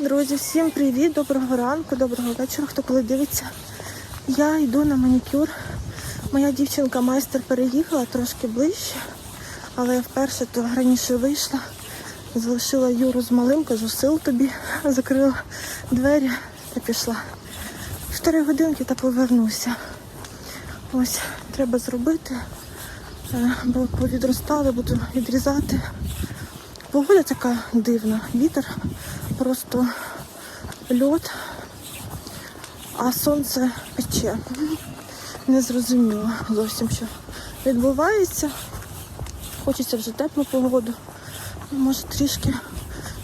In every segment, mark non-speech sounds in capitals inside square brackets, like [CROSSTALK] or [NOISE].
Друзі, всім привіт, доброго ранку, доброго вечора, хто коли дивиться. Я йду на манікюр. Моя дівчинка майстер переїхала трошки ближче, але я вперше то раніше вийшла. Залишила Юру з малим, кажу, сил тобі, [LAUGHS] закрила двері та пішла. Чотири годинки та повернуся. Ось, треба зробити, е, бо повідростали, буду відрізати. Погода така дивна. Вітер, просто льот, а сонце пече. Не зрозуміло зовсім, що відбувається. Хочеться вже теплу погоду. Може трішки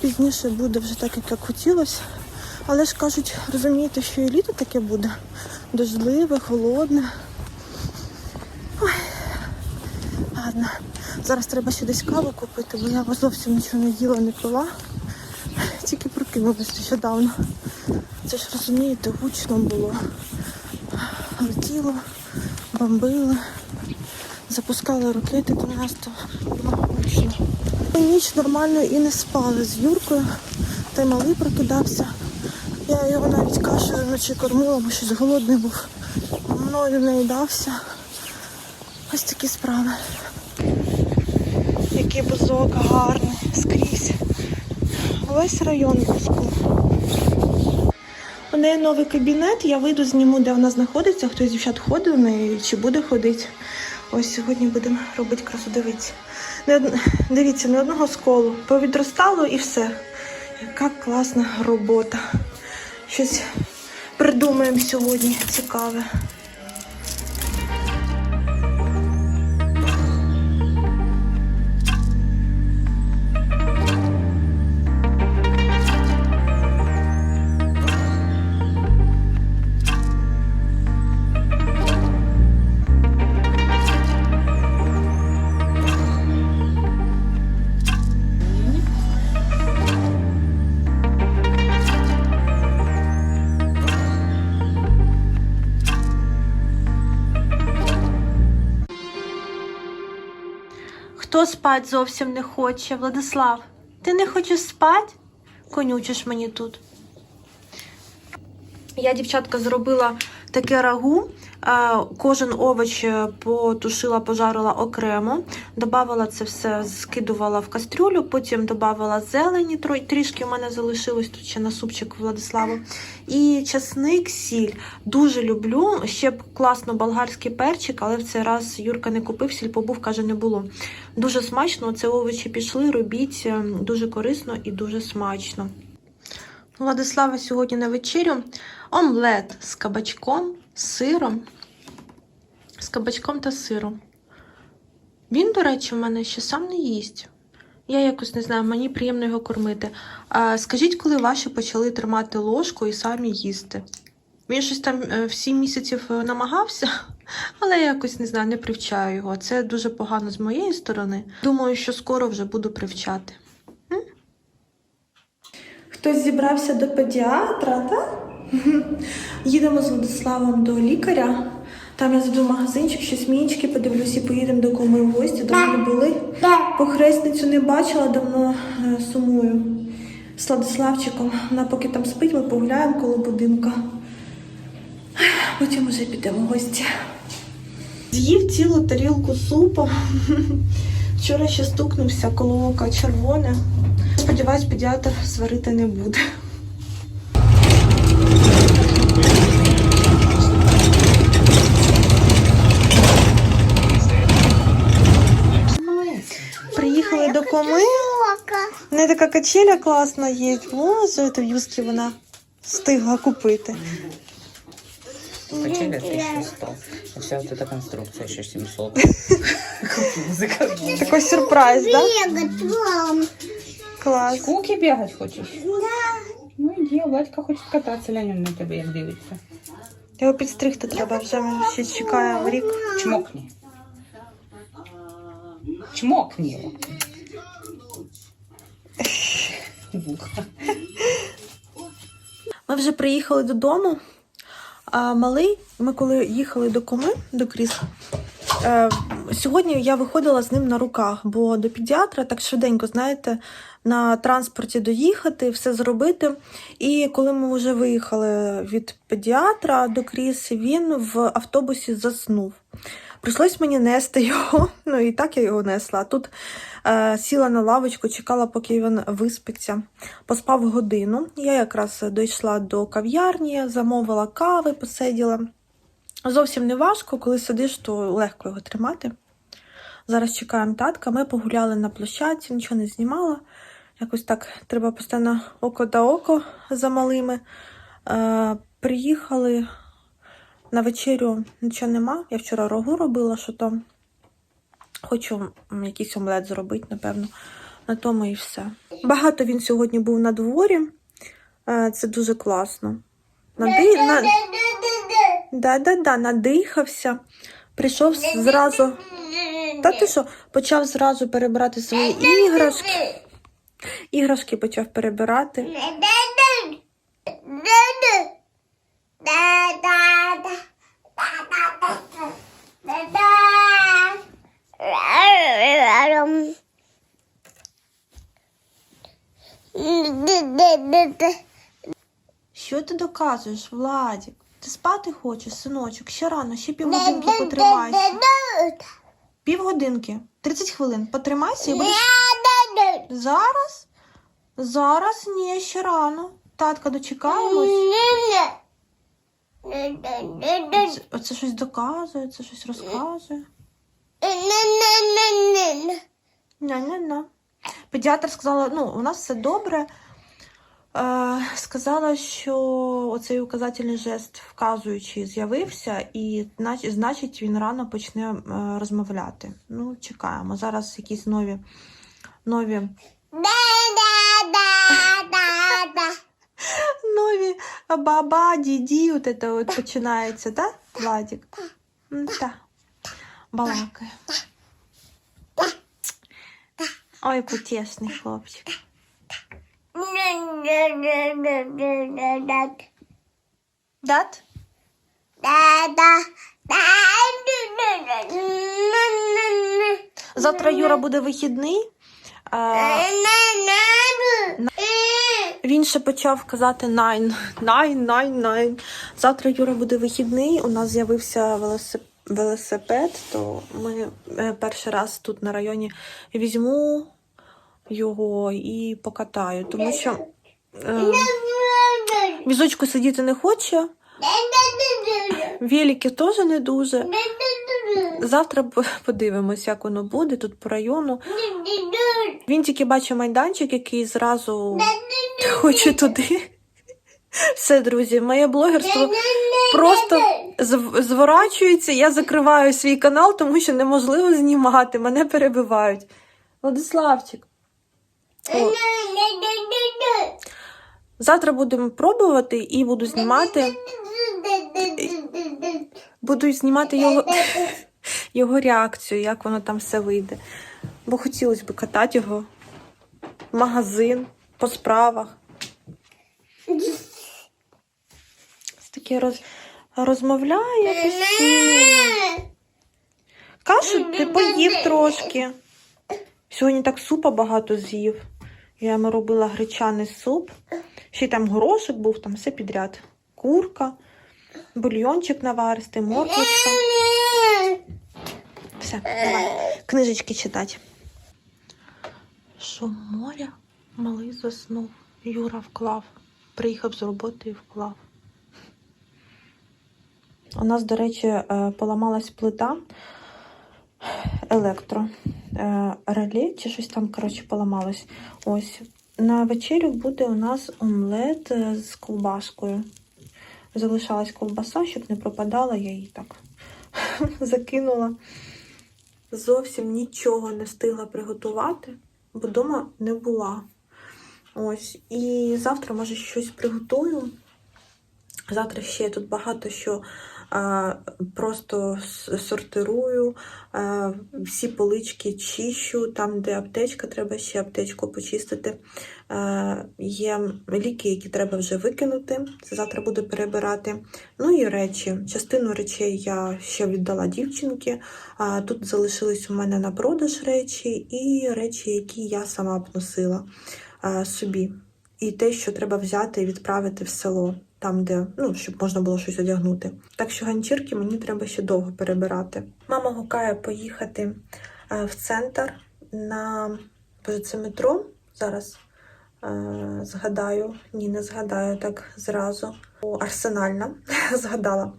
пізніше буде вже так, як хотілося. Але ж кажуть, розумієте, що і літо таке буде. Дождливе, холодне. Ладно. Зараз треба ще десь каву купити, бо я зовсім нічого не їла, не пила. Тільки прокинулась нещодавно. Це ж розумієте, гучно було. Летіло, бомбили, запускали ракети до нас, то було гучно. Ніч нормально і не спали з Юркою, та й малий прокидався. Я його навіть кашею вночі кормила, бо щось голодний був. Мною не їдався. Ось такі справи. Який бузок гарний скрізь. Весь район бузку. У неї новий кабінет, я вийду зніму, де вона знаходиться. Хтось з дівчат ходив в неї чи буде ходити. Ось сьогодні будемо робити красу. Дивіться. Не. Дивіться, не одного сколу. Повідростало і все. Яка класна робота. Щось придумаємо сьогодні цікаве. Хто спать зовсім не хоче? Владислав, ти не хочеш спати? Конючиш мені тут. Я, дівчатка, зробила таке рагу. Е, Кожен овоч е, потушила, пожарила окремо. Добавила це все, скидувала в кастрюлю, потім додавала зелені, трішки в мене залишилось тут ще на супчик Владиславу. І часник, сіль. Дуже люблю. Ще б класно болгарський перчик, але в цей раз Юрка не купив, сіль побув, каже, не було. Дуже смачно, це овочі пішли, робіть е, дуже корисно і дуже смачно. Владислава сьогодні на вечерю омлет з кабачком, сиром. З кабачком та сиром. Він, до речі, в мене ще сам не їсть. Я якось не знаю, мені приємно його кормити. А, скажіть, коли ваші почали тримати ложку і самі їсти? Він щось там е, в 7 місяців е, намагався, [LAUGHS] але я якось не знаю, не привчаю його. Це дуже погано з моєї сторони. Думаю, що скоро вже буду привчати. Хтось зібрався до педіатра, так? [LAUGHS] Їдемо з Владиславом до лікаря. Там я зайду в магазинчик, щось мінічки подивлюсь і поїдемо до кому в гості. Давно не були. Похресницю не бачила, давно е, сумую з Владиславчиком. Вона поки там спить, ми погуляємо коло будинка. Потім вже підемо в гості. З'їв цілу тарілку супу. [LAUGHS] Вчора ще стукнувся коло ока червоне. Сподіваюсь, педіатр сварити не буде. Приїхали до коми. У неї така качеля класна є. Боже, то в юскі вона встигла купити. Качеля 1100. А вся вот эта конструкция еще 700. Заказал. Такий сюрприз, так? Да? Клас. Куки бегать хочешь? Ну иди, Владька хочет кататься, глянь на тебе, як дивиться. Його підстригти треба, вже він ще чекає в рік. Чмокни. Чмокни его. Вуха. Ми вже приїхали додому. А малий, ми коли їхали до коми, до крісла, сьогодні я виходила з ним на руках, бо до педіатра так швиденько, знаєте, на транспорті доїхати, все зробити. І коли ми вже виїхали від педіатра до Кріси, він в автобусі заснув. Прийшлось мені нести його, [LAUGHS] ну і так я його несла. Тут е, сіла на лавочку, чекала, поки він виспиться. Поспав годину. Я якраз дійшла до кав'ярні, замовила кави, посиділа. Зовсім не важко, коли сидиш, то легко його тримати. Зараз чекаємо татка. Ми погуляли на площадці, нічого не знімала. Якось так треба постійно око да око за малими. Е, приїхали на вечерю, нічого нема. Я вчора рогу робила, що там. Хочу якийсь омлет зробити, напевно. На тому і все. Багато він сьогодні був на дворі. Е, це дуже класно. Нади... На... Да-да-да, надихався. Прийшов зразу. Та ти що, почав зразу перебирати свої іграшки. Іграшки почав перебирати. Що ти доказуєш, Владік? Ти спати хочеш, синочок? Ще рано, ще півгодинки потримайся. Півгодинки, 30 хвилин. Потримайся і будеш. Зараз? Зараз ні, ще рано. Татка, дочекаємось. Оце, оце щось доказує, це щось розказує. Не-не-не. Педіатр сказала, ну, у нас все добре. Сказала, що оцей указательний жест вказуючий з'явився, і значить він рано почне е, розмовляти. Ну, чекаємо. Зараз якісь нові, нові, нові баба, діді, от це от починається, так, Владик? Так. Балакає. Ой, потішний хлопчик. Дат? Завтра Юра буде вихідний. Е, Він ще почав казати найн, найн, найн, найн. Завтра Юра буде вихідний. У нас з'явився велосип- велосипед, то ми е, перший раз тут на районі візьму його і покатаю, тому що е, візочку сидіти не хоче, велики теж не дуже. Завтра подивимось, як воно буде тут по району. Він тільки бачить майданчик, який зразу хоче туди. Все, друзі, моє блогерство просто зворачується. Я закриваю свій канал, тому що неможливо знімати. Мене перебивають. Владиславчик. О, завтра будемо пробувати і буду знімати. Буду знімати його, [LAUGHS] його реакцію, як воно там все вийде. Бо хотілося б катати його в магазин, по справах. Таке роз... розмовляє постійно. [LAUGHS] Кашу ти поїв трошки. Сьогодні так супа багато з'їв. Я йому робила гречаний суп. Ще й там горошок був, там все підряд. Курка, бульйончик наваристий, морквочка. Все, давай. Книжечки читати. Що моря? Малий заснув. Юра вклав. Приїхав з роботи і вклав. У нас, до речі, е, поламалась плита електро. Е, Реле чи щось там, коротше, поламалось. Ось. На вечерю буде у нас омлет е, з ковбаскою. Залишалась ковбаса, щоб не пропадала, я її так [LAUGHS] закинула. Зовсім нічого не встигла приготувати, бо вдома не була. Ось. І завтра, може, щось приготую. Завтра ще тут багато що просто сортирую, всі полички чищу, там, де аптечка, треба ще аптечку почистити. Є ліки, які треба вже викинути. Це завтра буду перебирати. Ну і речі. Частину речей я ще віддала дівчинки. Тут залишились у мене на продаж речі і речі, які я сама б носила собі. І те, що треба взяти і відправити в село, там, де ну, щоб можна було щось одягнути. Так що ганчірки мені треба ще довго перебирати. Мама гукає поїхати е, в центр на боже, це метро. Зараз е, згадаю, ні, не згадаю так зразу. Арсенальна [LAUGHS] згадала.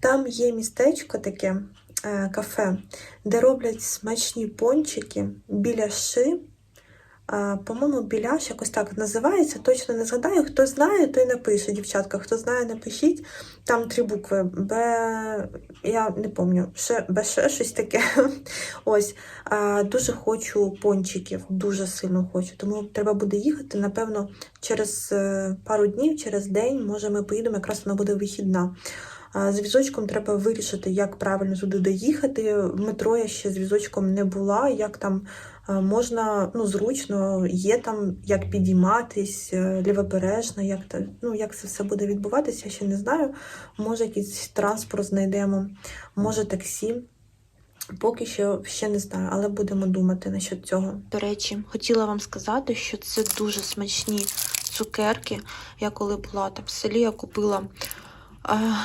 Там є містечко таке е, кафе, де роблять смачні пончики біля ши. А, По-моєму, біляш якось так називається, точно не згадаю. Хто знає, той напише, дівчатка. Хто знає, напишіть. Там три букви. Б. Я не пам'ятаю, ще Б, ще щось таке. [LAUGHS] Ось. Дуже хочу пончиків, дуже сильно хочу. Тому треба буде їхати. Напевно, через е, пару днів, через день, може, ми поїдемо, якраз вона буде вихідна. З візочком треба вирішити, як правильно туди доїхати. В метро я ще з візочком не була, як там можна ну, зручно, є там як підійматись, е, лівобережно, як, та- ну, як це все буде відбуватися, я ще не знаю. Може, якийсь транспорт знайдемо, може таксі. Поки що ще не знаю, але будемо думати насчет цього. До речі, хотіла вам сказати, що це дуже смачні цукерки. Я коли була там в селі, я купила е,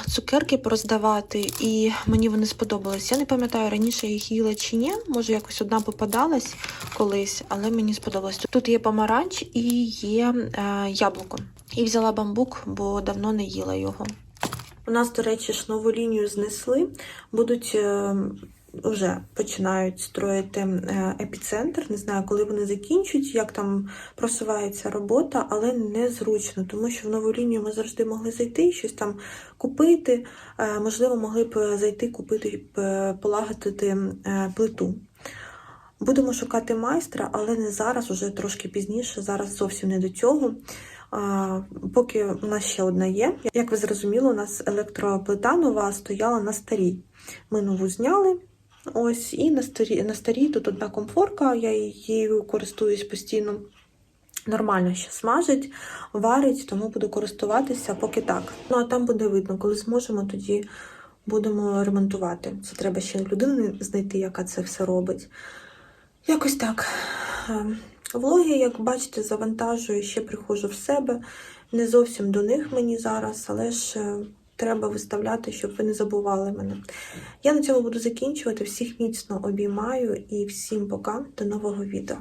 цукерки пороздавати, і мені вони сподобались. Я не пам'ятаю, раніше їх їла чи ні. Може, якось одна попадалась колись, але мені сподобалось. Тут є помаранч і є е, яблуко. І взяла бамбук, бо давно не їла його. У нас, до речі, ж нову лінію знесли. Будуть е, вже починають строїти е, епіцентр. Не знаю, коли вони закінчать, як там просувається робота, але незручно, тому що в нову лінію ми завжди могли зайти, щось там купити. Е, Можливо, могли б зайти, купити, е, полагодити плиту. Будемо шукати майстра, але не зараз, уже трошки пізніше. Зараз зовсім не до цього. А, поки у нас ще одна є. Як ви зрозуміли, у нас електроплита нова стояла на старій. Ми нову зняли. Ось, і на старій, на старій тут одна комфорка, я її користуюсь постійно. Нормально ще смажить, варить, тому буду користуватися поки так. Ну а там буде видно, коли зможемо, тоді будемо ремонтувати. Це треба ще людину знайти, яка це все робить. Якось так. Е, Влоги, як бачите, завантажую, ще приходжу в себе. Не зовсім до них мені зараз, але ж е, треба виставляти, щоб ви не забували мене. Я на цьому буду закінчувати. Всіх міцно обіймаю і всім пока, до нового відео.